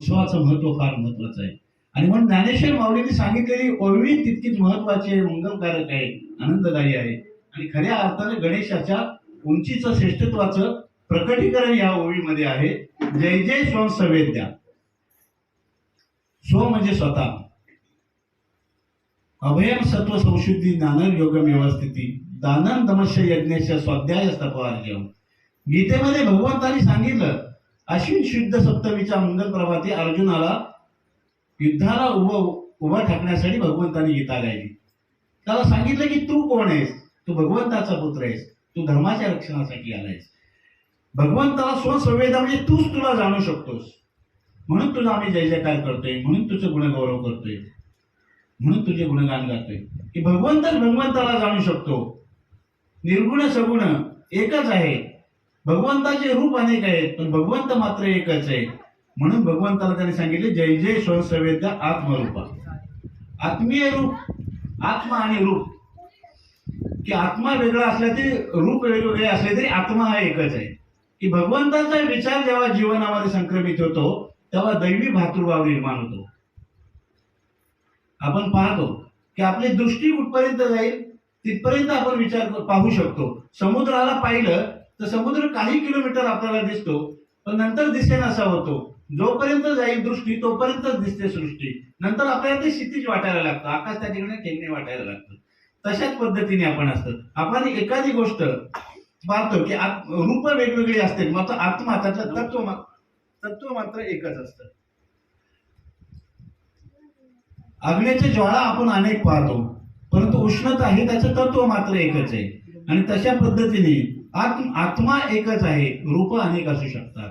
उत्सवाचं महत्त्व फार महत्वाचं आहे. आणि म्हणून ज्ञानेश्वर माऊलींनी सांगितलेली ओळवी तितकीच महत्वाची आहे मंगलकारक आहे आनंददायी आहे. आणि खऱ्या अर्थाने गणेशाच्या उंचीचं श्रेष्ठत्वाचं प्रकटीकरण या ओळीमध्ये आहे. जय जय स्व संवेद्या. स्व म्हणजे स्वतः. अभयम सत्व संशुद्धी ज्ञान योगम व्यवस्थिती दानन दमश्य यज्ञाच्या स्वाध्याय तपवार्जम गीतेमध्ये भगवंतानी सांगितलं अश्विन शुद्ध सप्तमीच्या मंगल प्रभाती अर्जुनाला युद्धाला उभं उभा ठाकण्यासाठी भगवंतांनी गीता गायली. त्याला सांगितलं की तू कोण आहेस? तू भगवंताचा पुत्र आहेस. तू धर्माच्या रक्षणासाठी आलायस भगवंताला स्वसंवेदा म्हणजे तूच तुला जाणू शकतोस. म्हणून तुला आम्ही जय जयकार करतोय. म्हणून तुझं गुणगौरव करतोय. म्हणून तुझे गुणगान गातोय. की भगवंतच भगवंताला जाणू शकतो. निर्गुण सगुण एकच आहे. भगवंताचे रूप अनेक आहेत पण भगवंत मात्र एकच आहे. म्हणून भगवंताला त्याने सांगितले जय जय स्वसंवेद्या आत्मरूपा. आत्मीय रूप आत्मा आणि रूप. की आत्मा वेगळा असला तरी रूप वेगवेगळे असले तरी आत्मा हा एकच आहे. की भगवंताचा विचार जेव्हा जीवनामध्ये संक्रमित होतो तेव्हा दैवी भातृभाव निर्माण होतो. आपण पाहतो की आपली दृष्टी कुठपर्यंत जाईल तिथपर्यंत आपण विचार पाहू शकतो. समुद्राला पाहिलं तर समुद्र काही किलोमीटर आपल्याला दिसतो पण नंतर दिसेनासा होतो. जोपर्यंत जाईल दृष्टी तोपर्यंतच दिसते सृष्टी. नंतर आपल्याला ते क्षितिज वाटायला लागतं आकाश त्या ठिकाणी ठेंगणे वाटायला लागतं. तशाच पद्धतीने आपण असतं. आपण एखादी गोष्ट पाहतो की रूप वेगवेगळी असते मात्र आत्मा त्याचं तत्व तत्व मात्र एकच असतं. अग्नीचे ज्वाळा आपण अनेक पाहतो परंतु उष्णता हे त्याचं तत्व मात्र एकच आहे. आणि तशा पद्धतीने आत्म आत्मा एकच आहे. रूप अनेक असू शकतात.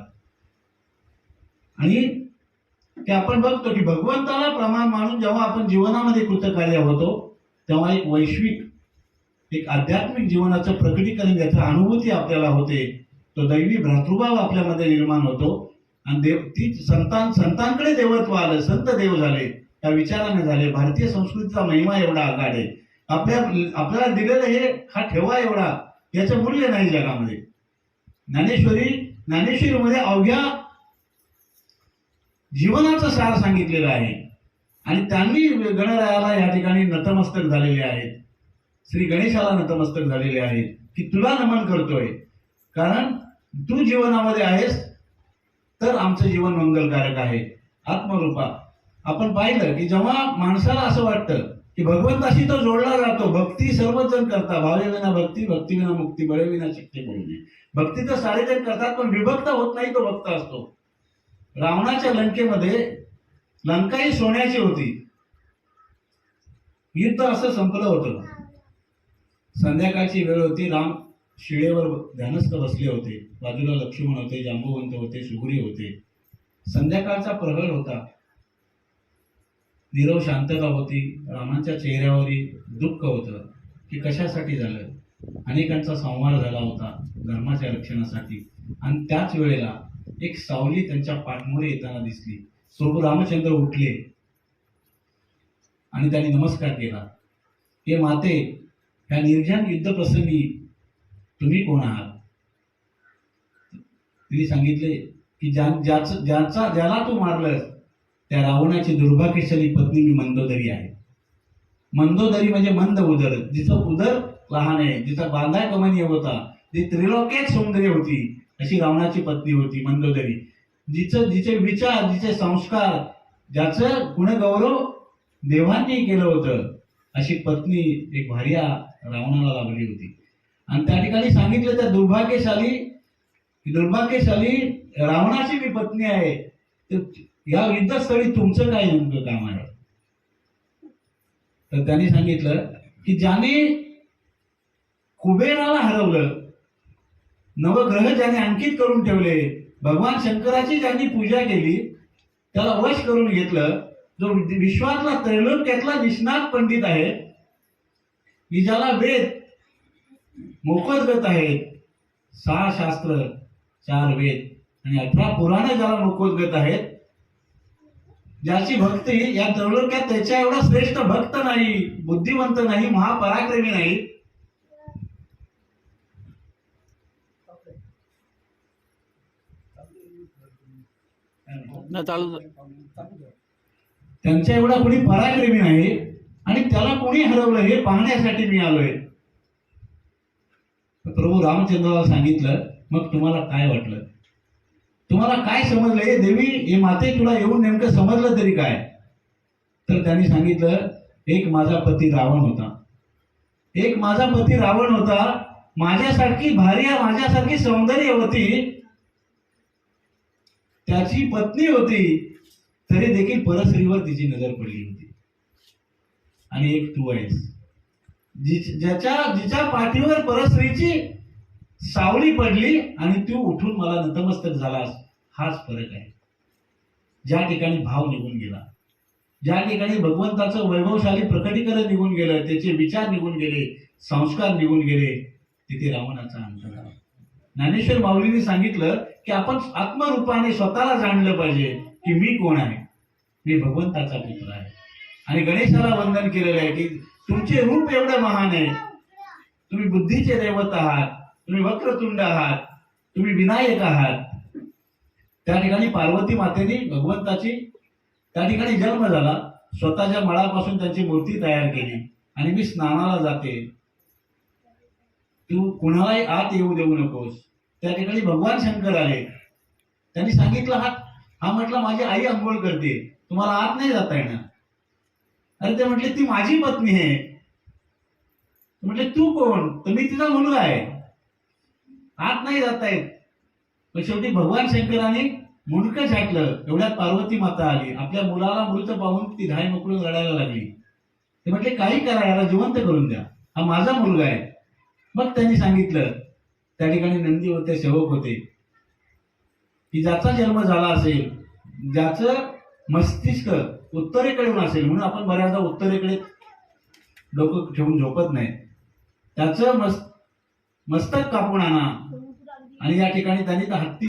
आणि ते आपण बघतो की भगवंताला प्रमाण मानून जेव्हा आपण जीवनामध्ये कृतकार्य होतो तेव्हा एक वैश्विक एक आध्यात्मिक जीवनाचं प्रकटीकरण ज्याचं अनुभूती आपल्याला होते. तो दैवी भ्रातृभाव आपल्यामध्ये निर्माण होतो. आणि देव ती संतान संतांकडे देवत्व आलं संत देव झाले त्या विचाराने झाले. भारतीय संस्कृतीचा महिमा एवढा आघाड. आहे आपल्या आपल्याला दिलेलं हे हा ठेवा एवढा. याचं मूल्य नाही जगामध्ये. ज्ञानेश्वरी ज्ञानेश्वरीमध्ये अवघ्या जीवनाचा सार सांगितलेलं आहे. आणि त्यांनी गणरायाला या ठिकाणी नतमस्तक झालेले आहेत. श्री गणेशाला नतमस्तक झालेले आहेत की तुला नमन करतोय. कारण तू जीवनामध्ये आहेस तर आमचं जीवन मंगलकारक आहे. आत्मरूपा. आपण पाहिलं की जेव्हा माणसाला असं वाटतं की भगवंताशी तो जोडला जातो भक्ती सर्वच जण करतात भावेविना भक्ती भक्तीविना मुक्ती बळेविना शक्ती पडू भक्ती तर सारेजण करतात पण विभक्त होत नाही तो भक्त असतो. रावणाच्या लंकेमध्ये लंका ही सोन्याची होती. युद्ध असं संपलं होतं. संध्याकाळची वेळ होती. राम शिळेवर ध्यानस्थ बसले होते. बाजूला लक्ष्मण होते जांबुवंत होते सुग्री होते. संध्याकाळचा प्रहर होता. नीरव शांतता होती रामांच्या चेहऱ्यावरही दुःख होतं की कशासाठी झालं? अनेकांचा संवार झाला होता धर्माच्या रक्षणासाठी. आणि त्याच वेळेला एक सावली त्यांच्या पाठमोरे येताना दिसली. प्रभू रामचंद्र उठले आणि त्यांनी नमस्कार केला. हे माते ह्या निर्जन युद्ध प्रसंगी तुम्ही कोण आहात? तिने सांगितले की ज्या ज्याचं ज्याचा ज्याला तू मारलंस त्या रावणाची दुर्भाग्यशाली पत्नी मी मंदोदरी आहे. मंदोदरी म्हणजे मंद उदर. जिचं उदर लहान आहे जिचा बांधा कमानी होता जी त्रिलोकेत सौंदर्य होती अशी रावणाची पत्नी होती मंदोदरी. जिचं जिचे विचार जिचे संस्कार ज्याचं गुणगौरव देवांनी केलं होतं अशी पत्नी एक भार्या रावणाला लाभली होती. आणि त्या ठिकाणी सांगितलं त्या दुर्भाग्यशाली दुर्भाग्यशाली रावणाची मी पत्नी आहे. तर या युद्धस्थळी तुमचं काय नेमकं काम आहे तर त्यांनी सांगितलं की ज्याने कुबेराला हरवलं नवग्रह ज्याने अंकित करून ठेवले भगवान शंकराची ज्यांनी पूजा केली त्याला वश करून घेतलं जो विश्वातला त्रैलोक्यातला निष्णात पंडित आहे की ज्याला वेद मोफतगत आहेत सहा शास्त्र चार वेद आणि अठरा पुराणे ज्याला मोफतगत आहेत ज्याची भक्ती या त्रैलोक्यात त्याच्या एवढा श्रेष्ठ भक्त नाही बुद्धिवंत नाही महापराक्रमी नाही. त्यांच्या एवढा कोणी पराक्रमी नाही आणि त्याला कोणी हरवलं हे पाहण्यासाठी मी आलोय. प्रभू रामचंद्राला सांगितलं मग तुम्हाला काय वाटलं? तुम्हाला काय समजलं? हे देवी हे माते तुला येऊन नेमकं समजलं तरी काय? तर त्यांनी सांगितलं एक माझा पती रावण होता. एक माझा पती रावण होता. माझ्यासारखी भार्या माझ्यासारखी सौंदर्य होती. त्याची पत्नी होती. तरी देखील परस्त्रीवर तिची नजर पडली होती. आणि एक तू आहेस. जी- ज्याच्या जिच्या पाठीवर परस्त्रीची सावली पडली आणि तू उठून मला नतमस्तक झालास हाच फरक आहे. ज्या ठिकाणी भाव निघून गेला ज्या ठिकाणी भगवंताचं वैभवशाली प्रकटीकरण निघून गेलं त्याचे विचार निघून गेले संस्कार निघून गेले तिथे रावणाचा अंत झाला ज्ञानेश्वर माऊलींनी सांगितलं की आपण आत्मरूपाने स्वतःला जाणलं पाहिजे की मी कोण आहे? मी भगवंताचा पुत्र आहे. आणि गणेशाला वंदन केलेलं आहे की तुमचे रूप एवढं महान आहे. तुम्ही बुद्धीचे दैवत आहात. तुम्ही वक्रतुंड आहात तुम्ही विनायक आहात. त्या ठिकाणी पार्वती मातेने भगवंताची त्या ठिकाणी जन्म झाला. स्वतःच्या मळापासून त्यांची मूर्ती तयार केली आणि मी स्नानाला जाते. तू कुणालाही आत येऊ देऊ नकोस. त्या ठिकाणी भगवान शंकर आले. त्यांनी सांगितलं हा हा म्हटलं माझी आई आंघोळ करते. तुम्हाला आत नाही जाता येणार. अरे ते म्हटले ती माझी पत्नी आहे. म्हटले तू कोण? तर मी तिचा मुलगा आहे. आत नाही जाता येत पण शेवटी भगवान शंकराने मुंडकं छाटलं एवढ्यात पार्वती माता आली. आपल्या मुलाला मृत पाहून ती धाय मोकळून रडायला लागली. ते म्हटले काही करा याला जिवंत करून द्या. हा माझा मुलगा आहे. मग त्यांनी सांगितलं त्या ठिकाणी नंदी होते सेवक होते. की ज्याचा जन्म झाला असेल ज्याचं मस्तिष्क उत्तरेकडून असेल म्हणून आपण बऱ्याचदा उत्तरेकडे डोकं ठेवून झोपत नाही. त्याचं मस्त मस्तक कापून आणा. आणि या ठिकाणी त्यांनी हत्ती